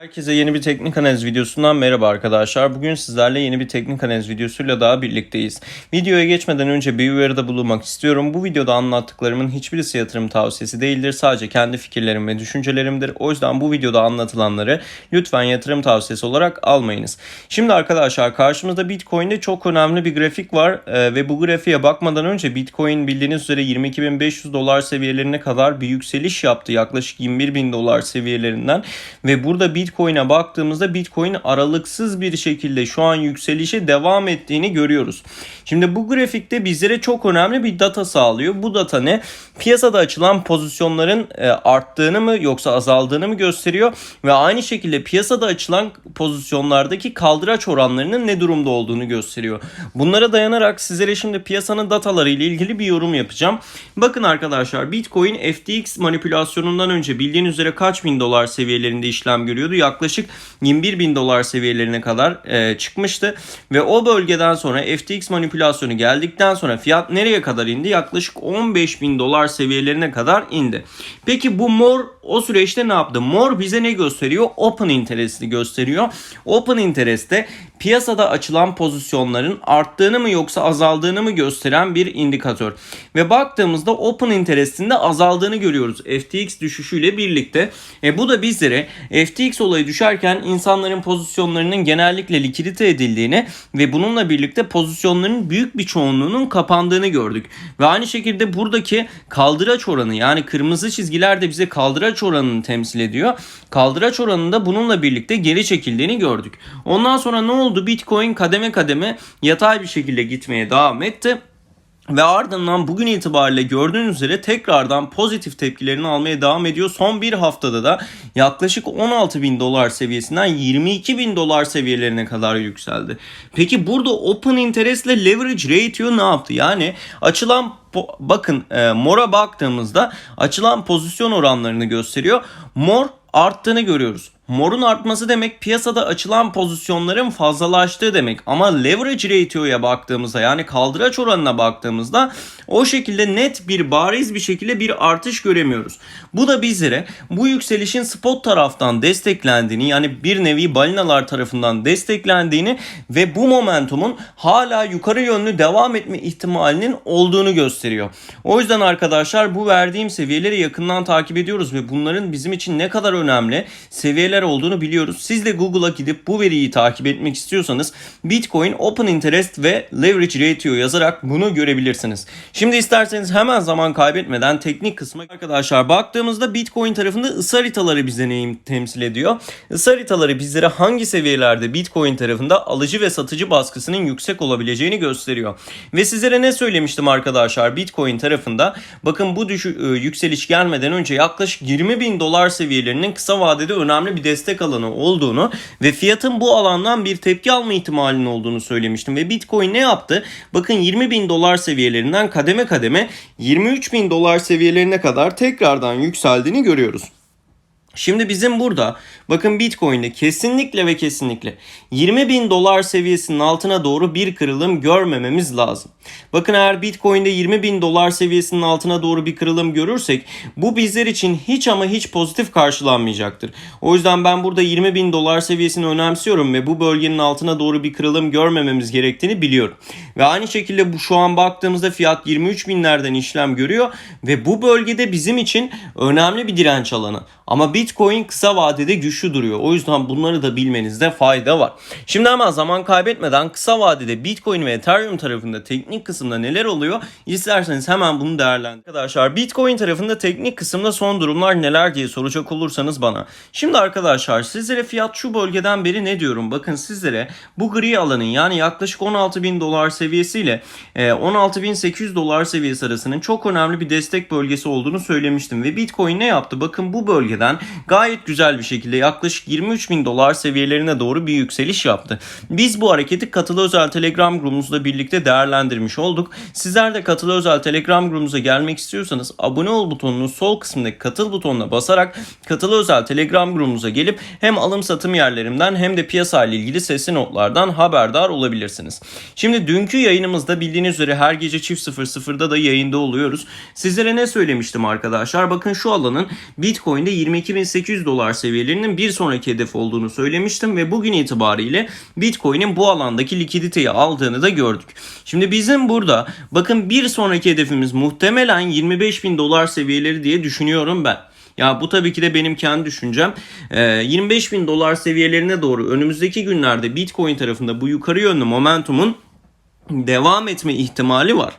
Herkese yeni bir teknik analiz videosundan merhaba arkadaşlar. Bugün sizlerle yeni bir teknik analiz videosuyla daha birlikteyiz. Videoya geçmeden önce bir uyarıda bulunmak istiyorum. Bu videoda anlattıklarımın hiçbirisi yatırım tavsiyesi değildir. Sadece kendi fikirlerim ve düşüncelerimdir. O yüzden bu videoda anlatılanları lütfen yatırım tavsiyesi olarak almayınız. Şimdi arkadaşlar karşımızda Bitcoin'de çok önemli bir grafik var Ee, ve bu grafiğe bakmadan önce Bitcoin bildiğiniz üzere 22.500 dolar seviyelerine kadar bir yükseliş yaptı. Yaklaşık 21.000 dolar seviyelerinden ve burada Bitcoin'e baktığımızda Bitcoin aralıksız bir şekilde şu an yükselişe devam ettiğini görüyoruz. Şimdi bu grafikte bizlere çok önemli bir data sağlıyor. Bu data ne? Piyasada açılan pozisyonların e, arttığını mı yoksa azaldığını mı gösteriyor ve aynı şekilde piyasada açılan pozisyonlardaki kaldıraç oranlarının ne durumda olduğunu gösteriyor. Bunlara dayanarak sizlere şimdi piyasanın dataları ile ilgili bir yorum yapacağım. Bakın arkadaşlar Bitcoin FTX manipülasyonundan önce bildiğiniz üzere kaç bin dolar seviyelerinde işlem görüyordu? Yaklaşık 21 bin dolar seviyelerine kadar e, çıkmıştı ve o bölgeden sonra FTX manipülasyonu geldikten sonra fiyat nereye kadar indi? Yaklaşık 15 bin dolar seviyelerine kadar indi. Peki bu mor o süreçte ne yaptı? Mor bize ne gösteriyor? Open interest'i gösteriyor. Open interest'te piyasada açılan pozisyonların arttığını mı yoksa azaldığını mı gösteren bir indikatör. Ve baktığımızda open interest'in de azaldığını görüyoruz FTX düşüşüyle birlikte. E bu da bizlere FTX olayı düşerken insanların pozisyonlarının genellikle likidite edildiğini ve bununla birlikte pozisyonların büyük bir çoğunluğunun kapandığını gördük. Ve aynı şekilde buradaki kaldıraç oranı yani kırmızı çizgiler de bize kaldıraç oranını temsil ediyor. Kaldıraç oranında bununla birlikte geri çekildiğini gördük. Ondan sonra ne oldu? Bitcoin kademe kademe yatay bir şekilde gitmeye devam etti. Ve ardından bugün itibariyle gördüğünüz üzere tekrardan pozitif tepkilerini almaya devam ediyor. Son bir haftada da yaklaşık 16 bin dolar seviyesinden 22 bin dolar seviyelerine kadar yükseldi. Peki burada open interest ile leverage ratio ne yaptı? Yani açılan bakın e, mora baktığımızda açılan pozisyon oranlarını gösteriyor. Mor arttığını görüyoruz. Morun artması demek piyasada açılan pozisyonların fazlalaştığı demek. Ama leverage ratio'ya baktığımızda yani kaldıraç oranına baktığımızda o şekilde net bir bariz bir şekilde bir artış göremiyoruz. Bu da bizlere bu yükselişin spot taraftan desteklendiğini yani bir nevi balinalar tarafından desteklendiğini ve bu momentumun hala yukarı yönlü devam etme ihtimalinin olduğunu gösteriyor. O yüzden arkadaşlar bu verdiğim seviyeleri yakından takip ediyoruz ve bunların bizim için ne kadar önemli seviyeler olduğunu biliyoruz. Siz de Google'a gidip bu veriyi takip etmek istiyorsanız Bitcoin Open Interest ve Leverage Ratio yazarak bunu görebilirsiniz. Şimdi isterseniz hemen zaman kaybetmeden teknik kısma arkadaşlar baktığımızda Bitcoin tarafında ısı haritaları bize neyi temsil ediyor? Isı haritaları bizlere hangi seviyelerde Bitcoin tarafında alıcı ve satıcı baskısının yüksek olabileceğini gösteriyor. Ve sizlere ne söylemiştim arkadaşlar Bitcoin tarafında? Bakın bu düşü, e, yükseliş gelmeden önce yaklaşık 20 bin dolar seviyelerinin kısa vadede önemli bir destek alanı olduğunu ve fiyatın bu alandan bir tepki alma ihtimalinin olduğunu söylemiştim. Ve Bitcoin ne yaptı? Bakın 20 bin dolar seviyelerinden kademe kademe 23 bin dolar seviyelerine kadar tekrardan yükseldiğini görüyoruz. Şimdi bizim burada bakın Bitcoin'de kesinlikle ve kesinlikle 20 bin dolar seviyesinin altına doğru bir kırılım görmememiz lazım. Bakın eğer Bitcoin'de 20 bin dolar seviyesinin altına doğru bir kırılım görürsek bu bizler için hiç ama hiç pozitif karşılanmayacaktır. O yüzden ben burada 20 bin dolar seviyesini önemsiyorum ve bu bölgenin altına doğru bir kırılım görmememiz gerektiğini biliyorum. Ve aynı şekilde bu şu an baktığımızda fiyat 23 binlerden işlem görüyor ve bu bölgede bizim için önemli bir direnç alanı. Ama Bitcoin kısa vadede güçlü duruyor. O yüzden bunları da bilmenizde fayda var. Şimdi hemen zaman kaybetmeden kısa vadede Bitcoin ve Ethereum tarafında teknik kısımda neler oluyor? İsterseniz hemen bunu değerlendirin. Arkadaşlar Bitcoin tarafında teknik kısımda son durumlar neler diye soracak olursanız bana. Şimdi arkadaşlar sizlere fiyat şu bölgeden beri ne diyorum? Bakın sizlere bu gri alanın yani yaklaşık 16 bin dolar seviyesiyle 16.800 dolar seviyesi arasının çok önemli bir destek bölgesi olduğunu söylemiştim. Ve Bitcoin ne yaptı? Bakın bu bölgeden gayet güzel bir şekilde yaklaşık 23 bin dolar seviyelerine doğru bir yükseliş yaptı. Biz bu hareketi katılı özel telegram grubumuzla birlikte değerlendirmiş olduk. Sizler de katılı özel telegram grubumuza gelmek istiyorsanız abone ol butonunun sol kısmındaki katıl butonuna basarak katılı özel telegram grubumuza gelip hem alım satım yerlerimden hem de piyasa ile ilgili sesli notlardan haberdar olabilirsiniz. Şimdi dünkü yayınımızda bildiğiniz üzere her gece çift 00'da da yayında oluyoruz. Sizlere ne söylemiştim arkadaşlar? Bakın şu alanın Bitcoin'de 22 28.800 dolar seviyelerinin bir sonraki hedef olduğunu söylemiştim ve bugün itibariyle Bitcoin'in bu alandaki likiditeyi aldığını da gördük. Şimdi bizim burada bakın bir sonraki hedefimiz muhtemelen 25.000 dolar seviyeleri diye düşünüyorum ben. Ya bu tabii ki de benim kendi düşüncem. Ee, 25 bin dolar seviyelerine doğru önümüzdeki günlerde Bitcoin tarafında bu yukarı yönlü momentumun devam etme ihtimali var.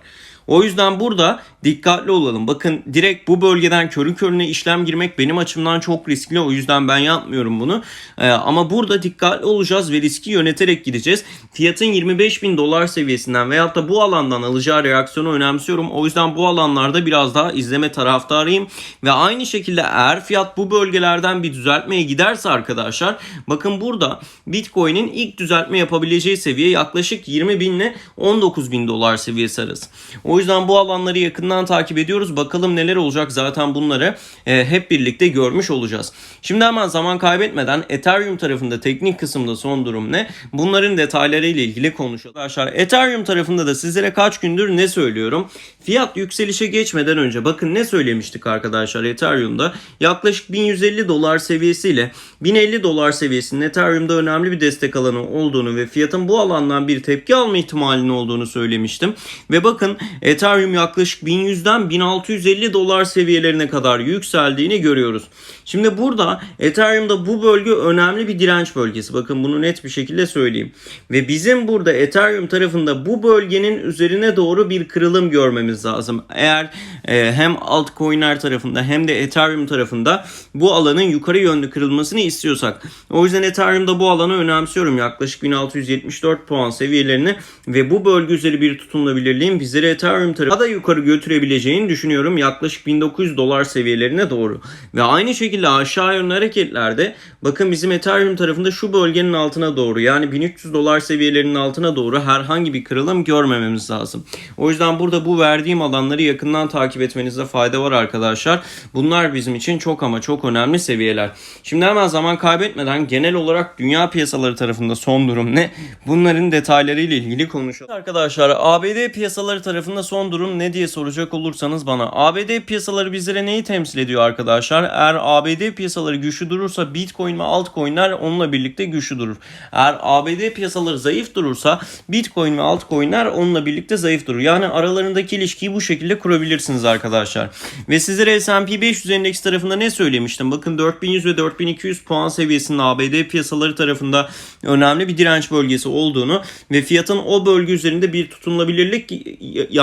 O yüzden burada dikkatli olalım. Bakın direkt bu bölgeden körü körüne işlem girmek benim açımdan çok riskli. O yüzden ben yapmıyorum bunu. Ee, ama burada dikkatli olacağız ve riski yöneterek gideceğiz. Fiyatın 25 bin dolar seviyesinden veyahut da bu alandan alacağı reaksiyonu önemsiyorum. O yüzden bu alanlarda biraz daha izleme taraftarıyım. Ve aynı şekilde eğer fiyat bu bölgelerden bir düzeltmeye giderse arkadaşlar bakın burada Bitcoin'in ilk düzeltme yapabileceği seviye yaklaşık 20 bin ile 19 bin dolar seviyesi arası. O yüzden bu alanları yakından takip ediyoruz. Bakalım neler olacak zaten bunları e, hep birlikte görmüş olacağız. Şimdi hemen zaman kaybetmeden Ethereum tarafında teknik kısımda son durum ne? Bunların detayları ile ilgili konuşalım. Arkadaşlar Ethereum tarafında da sizlere kaç gündür ne söylüyorum? Fiyat yükselişe geçmeden önce bakın ne söylemiştik arkadaşlar Ethereum'da? Yaklaşık 1150 dolar seviyesiyle 1050 dolar seviyesinin Ethereum'da önemli bir destek alanı olduğunu ve fiyatın bu alandan bir tepki alma ihtimalinin olduğunu söylemiştim. Ve bakın Ethereum yaklaşık 1100'den 1650 dolar seviyelerine kadar yükseldiğini görüyoruz. Şimdi burada Ethereum'da bu bölge önemli bir direnç bölgesi. Bakın bunu net bir şekilde söyleyeyim. Ve bizim burada Ethereum tarafında bu bölgenin üzerine doğru bir kırılım görmemiz lazım. Eğer e, hem altcoin'ler tarafında hem de Ethereum tarafında bu alanın yukarı yönlü kırılmasını istiyorsak. O yüzden Ethereum'da bu alanı önemsiyorum. Yaklaşık 1674 puan seviyelerini ve bu bölge üzeri bir tutunulabilirliğin bizleri Ethereum tarafı da yukarı götürebileceğini düşünüyorum. Yaklaşık 1900 dolar seviyelerine doğru. Ve aynı şekilde aşağı yönlü hareketlerde bakın bizim Ethereum tarafında şu bölgenin altına doğru yani 1300 dolar seviyelerinin altına doğru herhangi bir kırılım görmememiz lazım. O yüzden burada bu verdiğim alanları yakından takip etmenizde fayda var arkadaşlar. Bunlar bizim için çok ama çok önemli seviyeler. Şimdi hemen zaman kaybetmeden genel olarak dünya piyasaları tarafında son durum ne? Bunların detaylarıyla ilgili konuşalım. Arkadaşlar ABD piyasaları tarafında son durum ne diye soracak olursanız bana. ABD piyasaları bizlere neyi temsil ediyor arkadaşlar? Eğer ABD piyasaları güçlü durursa Bitcoin ve altcoin'ler onunla birlikte güçlü durur. Eğer ABD piyasaları zayıf durursa Bitcoin ve altcoin'ler onunla birlikte zayıf durur. Yani aralarındaki ilişkiyi bu şekilde kurabilirsiniz arkadaşlar. Ve sizlere S&P 500 endeks tarafında ne söylemiştim? Bakın 4100 ve 4200 puan seviyesinin ABD piyasaları tarafında önemli bir direnç bölgesi olduğunu ve fiyatın o bölge üzerinde bir tutunulabilirlik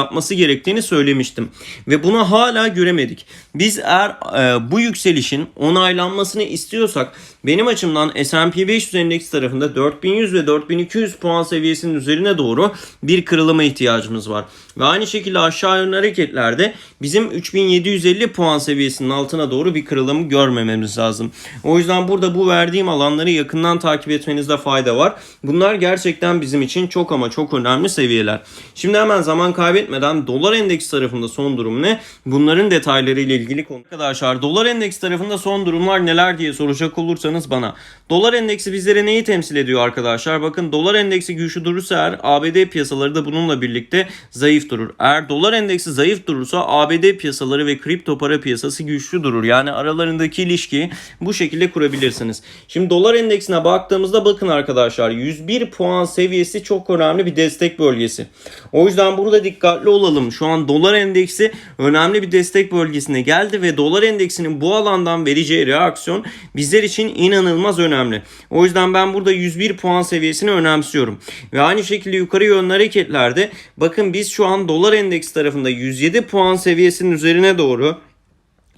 yapması gerektiğini söylemiştim. Ve bunu hala göremedik. Biz eğer e, bu yükselişin onaylanmasını istiyorsak benim açımdan S&P 500 endeks tarafında 4100 ve 4200 puan seviyesinin üzerine doğru bir kırılıma ihtiyacımız var. Ve aynı şekilde aşağı yönlü hareketlerde bizim 3750 puan seviyesinin altına doğru bir kırılımı görmememiz lazım. O yüzden burada bu verdiğim alanları yakından takip etmenizde fayda var. Bunlar gerçekten bizim için çok ama çok önemli seviyeler. Şimdi hemen zaman kaybetmeden dolar endeks tarafında son durum ne? Bunların detayları ile ilgili konu. Arkadaşlar dolar endeks tarafında son durumlar neler diye soracak olursanız bana. Dolar endeksi bizlere neyi temsil ediyor arkadaşlar? Bakın dolar endeksi güçlü durursa eğer ABD piyasaları da bununla birlikte zayıf durur. Eğer dolar endeksi zayıf durursa ABD piyasaları ve kripto para piyasası güçlü durur. Yani aralarındaki ilişkiyi bu şekilde kurabilirsiniz. Şimdi dolar endeksine baktığımızda bakın arkadaşlar 101 puan seviyesi çok önemli bir destek bölgesi. O yüzden burada dikkatli olalım. Şu an dolar endeksi önemli bir destek bölgesine geldi ve dolar endeksinin bu alandan vereceği reaksiyon bizler için inanılmaz önemli. O yüzden ben burada 101 puan seviyesini önemsiyorum. Ve aynı şekilde yukarı yönlü hareketlerde bakın biz şu an dolar endeksi tarafında 107 puan seviyesinin üzerine doğru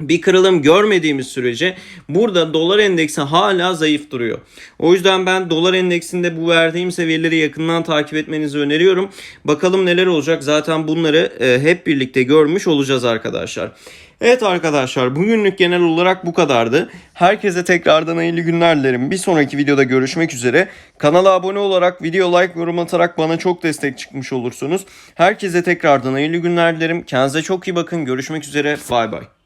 bir kırılım görmediğimiz sürece burada dolar endeksi hala zayıf duruyor. O yüzden ben dolar endeksinde bu verdiğim seviyeleri yakından takip etmenizi öneriyorum. Bakalım neler olacak. Zaten bunları e, hep birlikte görmüş olacağız arkadaşlar. Evet arkadaşlar bugünlük genel olarak bu kadardı. Herkese tekrardan hayırlı günler dilerim. Bir sonraki videoda görüşmek üzere. Kanala abone olarak, video like, yorum atarak bana çok destek çıkmış olursunuz. Herkese tekrardan hayırlı günler dilerim. Kendinize çok iyi bakın. Görüşmek üzere. Bay bay.